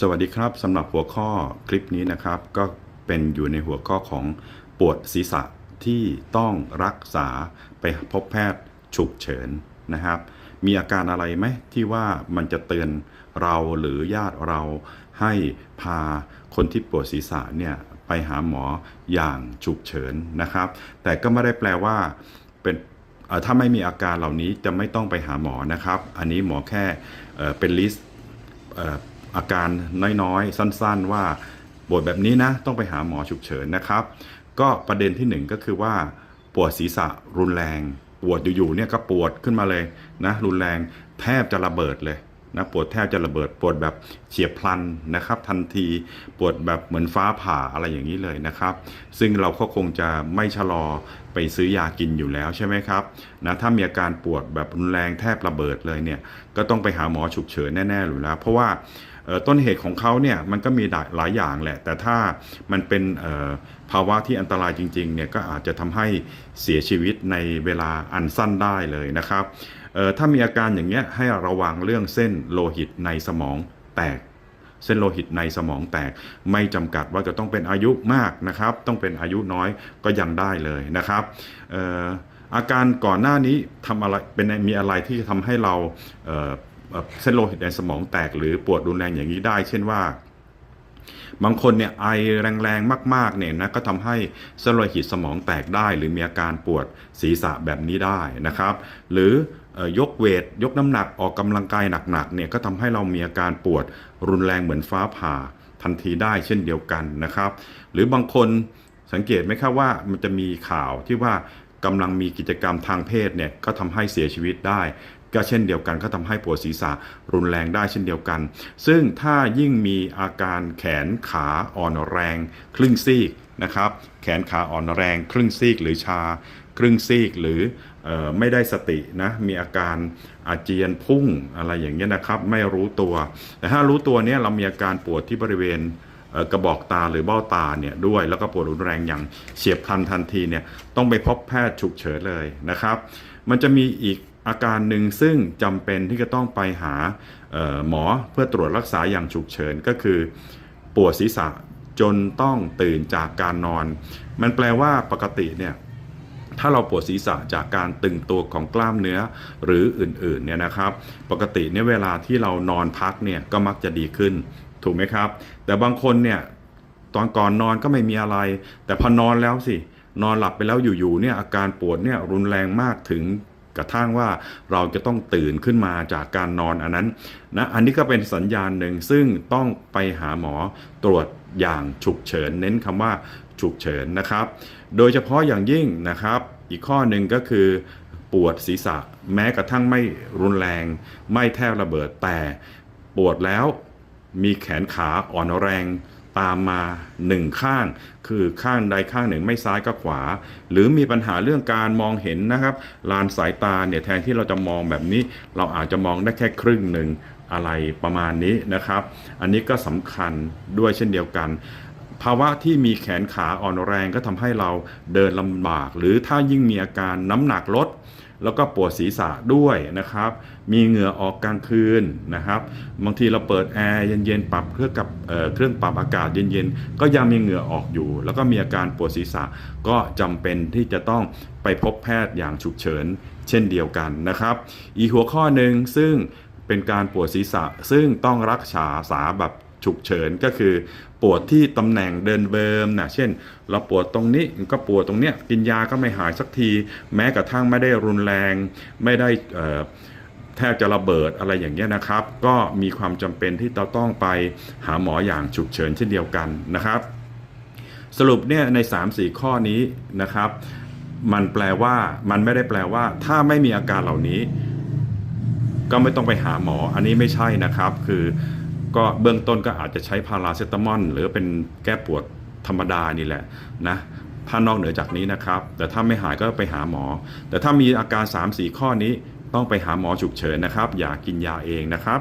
สวัสดีครับสำหรับหัวข้อคลิปนี้นะครับ ก็เป็นอยู่ในหัวข้อของปวดศีรษะที่ต้องรักษาไปพบแพทย์ฉุกเฉินนะครับ มีอาการอะไรไหมที่ว่ามันจะเตือนเราหรือญาติเราให้พาคนที่ปวดศีรษะเนี่ยไปหาหมออย่างฉุกเฉินนะครับ แต่ก็ไม่ได้แปลว่าเป็นถ้าไม่มีอาการเหล่านี้จะไม่ต้องไปหาหมอนะครับ อันนี้หมอแค่เป็นลิสต์ อาการน้อยๆ สั้นๆ ว่าปวดแบบนี้นะ ต้องไปหาหมอฉุกเฉินนะครับ ก็ประเด็นที่หนึ่งก็คือว่า ปวดศีรษะรุนแรง ปวดอยู่ๆเนี่ยก็ปวดขึ้นมาเลยนะรุนแรงแทบจะระเบิดเลย นะปวดแทบจะระเบิดปวดแบบเฉียบพลันนะครับทันทีปวดแบบเหมือนฟ้าผ่าอะไรอย่างนี้เลยนะครับ ซึ่งเราก็คงจะไม่ชะลอไปซื้อยากินอยู่แล้วใช่ไหมครับนะถ้ามีอาการปวดแบบรุนแรงแทบระเบิดเลยเนี่ยก็ต้องไปหาหมอฉุกเฉินแน่ๆอยู่แล้ว เพราะว่าต้นเหตุของเขาเนี่ยมันก็มีหลายอย่างแหละ แต่ถ้ามันเป็นภาวะที่อันตรายจริงๆเนี่ยก็อาจจะทำให้เสียชีวิตในเวลาอันสั้นได้เลยนะครับ ถ้ามีอาการอย่างเงี้ยให้ระวังเรื่องเส้นโลหิตในสมองแตก เส้นโลหิตในสมองแตก ไม่จำกัดว่าจะต้องเป็นอายุมากนะครับ ต้องเป็นอายุน้อยก็ยังได้เลยนะครับอออาการก่อนหน้านี้ทำอะไรเป็นมีอะไรที่ทำให้เราเเส้นโลหิตในสมองแตกหรือปวดรุนแรงอย่างนี้ได้ เช่นว่าบางคนเนี่ยไอแรงๆมากๆเนี่ยนะก็ทำให้เส้นโลหิตสมองแตกได้ หรือมีอาการปวดศีรษะแบบนี้ได้นะครับ หรือ ยกเวท ยกน้ำหนักออกกำลังกายหนักๆเนี่ยก็ทำให้เรามีอาการปวดรุนแรงเหมือนฟ้าผ่าทันทีได้เช่นเดียวกันนะครับ หรือบางคนสังเกตไหมครับว่ามันจะมีข่าวที่ว่ากำลังมีกิจกรรมทางเพศเนี่ยก็ทำให้เสียชีวิตได้ ก็เช่นเดียวกันก็ทำให้ปวดศีรษะรุนแรงได้เช่นเดียวกัน ซึ่งถ้ายิ่งมีอาการแขนขาอ่อนแรง ครึ่งซีกนะครับ แขนขาอ่อนแรง ครึ่งซีกหรือชา ครึ่งซีกหรือไม่ได้สตินะมีอาการอาเจียนพุ่งอะไรอย่างเงี้ยนะครับ ไม่รู้ตัว แต่ถ้ารู้ตัวเนี้ยเรามีอาการปวดที่บริเวณเกระบอกตาหรือเบ้าตาเนี่ยด้วยแล้วก็ปวดรุนแรงอย่างเฉียบพลันทันทีเนี่ยต้องไปพบแพทย์ฉุกเฉินเลยนะครับ มันจะมีอีกอาการหนึ่งซึ่งจำเป็นที่จะต้องไปหาหมอเพื่อตรวจรักษาอย่างฉุกเฉินก็คือ ปวดศีรษะจนต้องตื่นจากการนอน มันแปลว่าปกติเนี่ย ถ้าเราปวดศีรษะจากการตึงตัวของกล้ามเนื้อหรืออื่นๆเนี่ยนะครับ ปกติเนี่ยเวลาที่เรานอนพักเนี่ยก็มักจะดีขึ้น ถูกไหมครับ แต่บางคนเนี่ยตอนก่อนนอนก็ไม่มีอะไร แต่พอนอนแล้วสินอนหลับไปแล้วอยู่ๆเนี่ยอาการปวดเนี่ยรุนแรงมากถึง กระทั่งว่าเราจะต้องตื่นขึ้นมาจากการนอนอันนั้นนะอันนี้ก็เป็นสัญญาณหนึ่งซึ่งต้องไปหาหมอตรวจอย่างฉุกเฉิน เน้นคำว่าฉุกเฉินนะครับ โดยเฉพาะอย่างยิ่งนะครับ อีกข้อหนึ่งก็คือปวดศีรษะแม้กระทั่งไม่รุนแรง ไม่แทบระเบิดแต่ปวดแล้วมีแขนขาอ่อนแรง ตามมาหนึ่งข้าง คือข้างใดข้างหนึ่งไม่ซ้ายก็ขวา หรือมีปัญหาเรื่องการมองเห็นนะครับ ลานสายตาเนี่ยแทนที่เราจะมองแบบนี้ เราอาจจะมองได้แค่ครึ่งหนึ่งอะไรประมาณนี้นะครับ อันนี้ก็สำคัญด้วยเช่นเดียวกันภาวะที่มีแขนขาอ่อนแรงก็ทำให้เราเดินลำบาก หรือถ้ายิ่งมีอาการน้ำหนักลด แล้วก็ปวดศีรษะด้วยนะครับ มีเหงื่อออกกลางคืนนะครับ บางทีเราเปิดแอร์เย็นๆ ปรับเครื่องกับเเครื่องปรับอากาศเย็นๆ ก็ยังมีเหงื่อออกอยู่ แล้วก็มีอาการปวดศีรษะ ก็จำเป็นที่จะต้องไปพบแพทย์อย่างฉุกเฉิน เช่นเดียวกันนะครับ อีกหัวข้อหนึ่งซึ่งเป็นการปวดศีรษะซึ่งต้องรักษาสาแบบ ฉุกเฉินก็คือ ปวดที่ตำแหน่งเดินเบิมนะเช่น เราปวดตรงนี้ก็ปวดตรงเนี้ยกินยาก็ไม่หายสักที แม้กระทั่งไม่ได้รุนแรง ไม่ได้แทบจะระเบิดอะไรอย่างเงี้ยนะครับ ก็มีความจำเป็นที่เราต้องไปหาหมออย่างฉุกเฉินเช่นเดียวกันนะครับ สรุปเนี่ยใน 3-4 ข้อนี้นะครับ มันแปลว่ามันไม่ได้แปลว่า ถ้าไม่มีอาการเหล่านี้ ก็ไม่ต้องไปหาหมออันนี้ไม่ใช่นะครับคือ ก็เบื้องต้นก็อาจจะใช้พาราเซตามอลหรือเป็นแก้ปวดธรรมดานี่แหละนะถ้านอกเหนือจากนี้นะครับ แต่ถ้าไม่หายก็ไปหาหมอ แต่ถ้ามีอาการ 3-4 ข้อนี้ต้องไปหาหมอฉุกเฉินนะครับ อย่ากินยาเองนะครับ